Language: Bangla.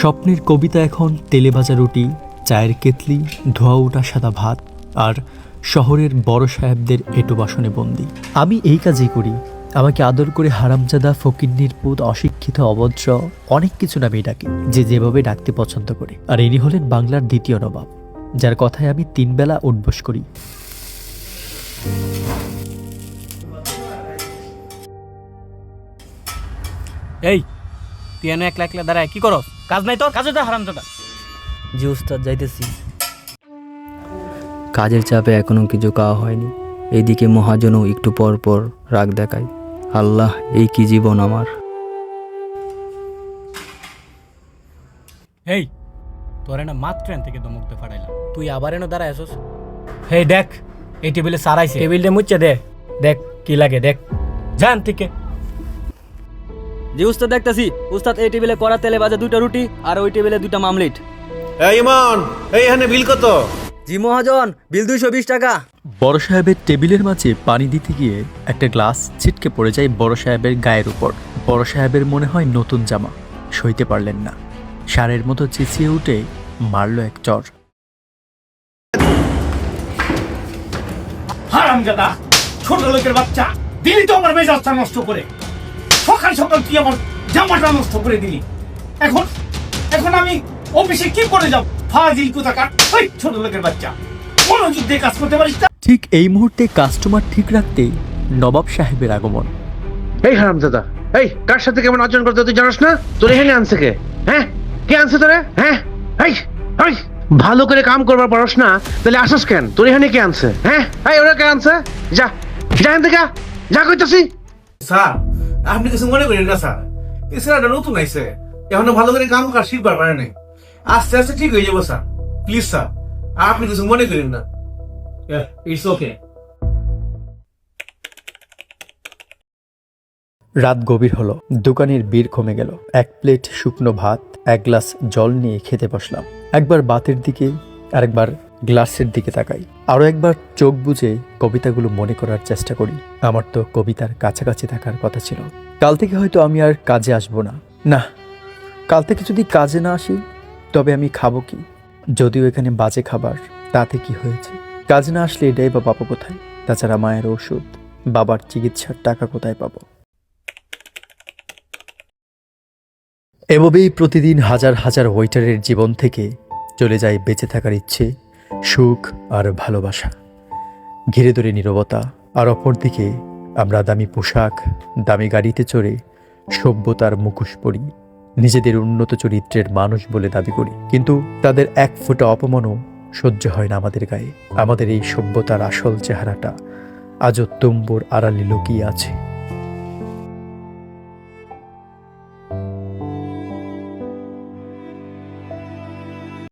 স্বপ্নের কবিতা এখন তেলে ভাজা রুটি, চায়ের কেতলি, ধোয়া ওঠা সাদা ভাত আর শহরের বড় সাহেবদের এটো বাসনে বন্দি। আমি এই কাজই করি। আমাকে আদর করে হারামজাদা ফকিন্নির পুত অশিক্ষিত, অভদ্র, অনেক কিছু নামেই ডাকে, যে যেভাবে ডাকতে পছন্দ করে। আর ইনি হলেন বাংলার দ্বিতীয় নবাব, যার কথায় আমি তিনবেলা উঠবোস করি। এই, তুই একলা একলা দাঁড়ায়, কি করস? কাজ নাই তোর কাজে তো হারাম দাদা জি উস্তাদ যাইতেছি। কাজের চাপে এখনও কিছু খাওয়া হয়নি। এইদিকে মহাজনও একটু পর পর রাগ দেখায়। আল্লাহ এই কি জীবন আমার? এই তোর না মাত্র এন থেকে দমুকতে ফাড়াইলাম। তুই আবার এনে দাঁড়ায় আসস হেই দেখ এই টেবিলে সারাইছে টেবিলটা মুচ্ছে দে। দেখ কি লাগে দেখ। জান থেকে জি উস্তাদ দেখতেছি উস্তাদ এই টেবিলে কড়া তেলে বাজে দুইটা রুটি আর ওই টেবিলে দুইটা মামলেট। এই ইমন এই এখানে বিল কত? জি মহাজন বিল দুইশো বিশ টাকা। বড় সাহেবের টেবিলের মাঝে পানি দিতে গিয়ে একটা গ্লাস ছিটকে পড়ে যায় বড় সাহেবের গায়ের উপর। বড় সাহেবের মনে হয় নতুন জামা সইতে পারলেন না। সারের মতো চেঁচিয়ে উঠে মারল এক চর। হারাম দাদা ছোট লোকের বাচ্চা দিলি তো আমার মেজাজটা নষ্ট করে। সকাল সকাল তুই আমার জামাটা নষ্ট করে দিলি। এখন এখন আমি অফিসে কি করে যাব? ফাজিল কোথাকার? ওই ছোট লোকের বাচ্চা। মনোযোগ দিয়ে কাজ করতে পারিস না? ঠিক এই মুহূর্তে কাস্টমার ঠিক রাখতেই নবাব সাহেবের আগমন। এই হারামজাদা এই কার সাথে কেমন আচরণ করতে তুই জানাস না? তোর এখানে আনছে কে? হ্যাঁ? কে আনছে তোরে? হ্যাঁ? এই এই ভালো করে কাম করবার পারস না তাহলে আসস কেন? তোর এখানে কে আনছে? হ্যাঁ? এই ওরা কে আনছে? যা যা এখান থেকে যা কইতাছি। স্যার আপনি কিছু মনে করেন না স্যার। এই নতুন আইছে। এখনও ভালো করে কাম কাজ শিখবার পারে নাই। আস্তে আস্তে ঠিক হয়ে যাব স্যার। প্লিজ স্যার আপনি কিছু মনে করেন না। ইটস ওকে রাত গভীর হলো। দোকানের বীর কমে গেল। এক প্লেট শুকনো ভাত এক গ্লাস জল নিয়ে খেতে বসলাম। একবার বাতের দিকে আরেকবার গ্লাসের দিকে তাকাই। আরও একবার চোখ বুজে কবিতাগুলো মনে করার চেষ্টা করি। আমার তো কবিতার কাছাকাছি থাকার কথা ছিল। কাল থেকে হয়তো আমি আর কাজে আসব না। না, কাল থেকে যদি কাজে না আসি, তবে আমি খাব কি? যদিও এখানে বাজে খাবার, তাতে কি হয়েছে? কাজে না আসলে এটাই বা পাবো কোথায়? তাছাড়া মায়ের ওষুধ, বাবার চিকিৎসার টাকা কোথায় পাবো? এভাবেই প্রতিদিন হাজার হাজার ওয়েটারের জীবন থেকে চলে যায় বেঁচে থাকার ইচ্ছে সুখ আর ভালোবাসা। ঘিরে ধরে নীরবতা, আর অপরদিকে আমরা দামি পোশাক, দামি গাড়িতে চড়ে সভ্যতার মুখোশ পরি, নিজেদের উন্নত চরিত্রের মানুষ বলে দাবি করি। কিন্তু তাদের এক ফোঁটা অপমানও সহ্য হয় না আমাদের গায়ে। আমাদের এই সভ্যতার আসল চেহারাটা আজও তুম্বর আড়ালে লুকিয়ে আছে।